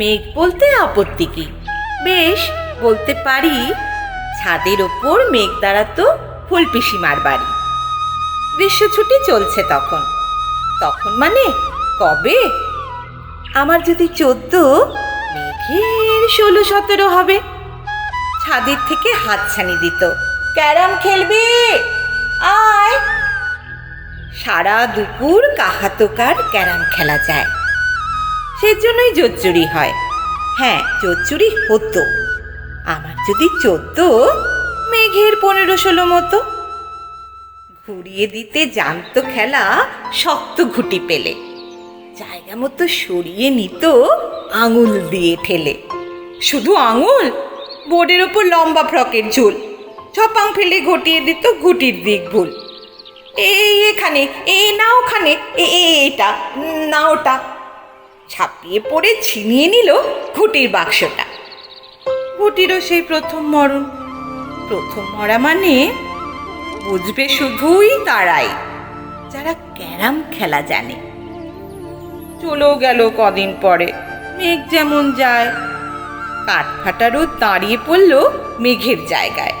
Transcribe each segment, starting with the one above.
মেঘ বলতে আপত্তি কি? বেশ, বলতে পারি ছাদের ওপর মেঘ দাঁড়াতো ফুল পিসিমার বাড়ি। গ্রীষ্ম ছুটি চলছে তখন। তখন মানে কবে? আমার যদি চোদ্দ, মেঘের ষোলো সতেরো হবে। ছাদের থেকে হাতছানি দিত। ক্যারাম খেলবি? আয়! সারা দুপুর কাহাতকার ক্যারাম খেলা যায়। সেজন্যই জোচ্চুরি হয়। হ্যাঁ জোচ্চুরি হতো। আমার যদি চোদ্দ, মেঘের পনেরো ষোলো মতো। ঘুরিয়ে দিতে জানতো খেলা, শক্ত ঘুটি পেলে। জায়গা মতো সরিয়ে নিত, আঙুল দিয়ে ঠেলে। শুধু আঙুল, বোর্ডের ওপর লম্বা ফ্রকের ঝুল। ছপাং ফেলে ঘটিয়ে দিত ঘুটির দিক ভুল এই এখানে এ না ওখানে এটা না ওটা ছাপিয়ে পড়ে ছিনিয়ে নিল ঘুটির বাক্সটা। ঘুটিরও সেই প্রথম মরণ। প্রথম মরা মানে বুঝবে শুধুই তারাই, যারা ক্যারাম খেলা জানে। চলেও গেল কদিন পরে, মেঘ যেমন যায়। কাঠ ফাটারও দাঁড়িয়ে পড়ল মেঘের জায়গায়।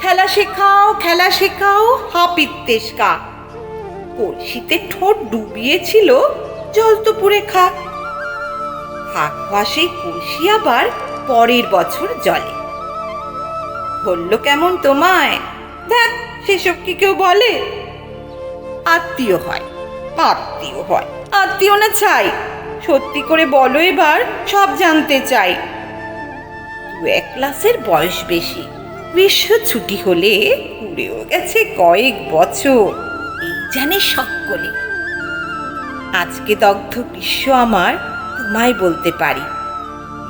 খেলা শেখাও খেলা শেখাও, হাপিত্তেশ কা কলসিতে ঠোঁট ডুবিয়েছিল জল তো পুরে খা খা খাওয়া সেই কলসি আবার পরের বছর জলে। বলল, কেমন তোমায়? দেখ সেসব কি কেউ বলে? আত্মীয় হয় আত্মীয় হয়, আত্মীয় না চাই। সত্যি করে বলো এবার, সব জানতে চাই। দু এক ক্লাসের বয়স বেশি। গ্রীষ্ম ছুটি হলে উড়েও গেছে কয়েক বছর। এই জানে সকলে। আজকে দগ্ধ গ্রীষ্ম আমার তোমায় বলতে পারি।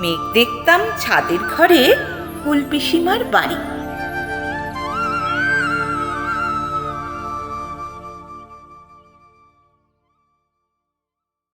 মেঘ দেখতাম ছাদের ঘরে ফুল পিসিমার বাড়ি।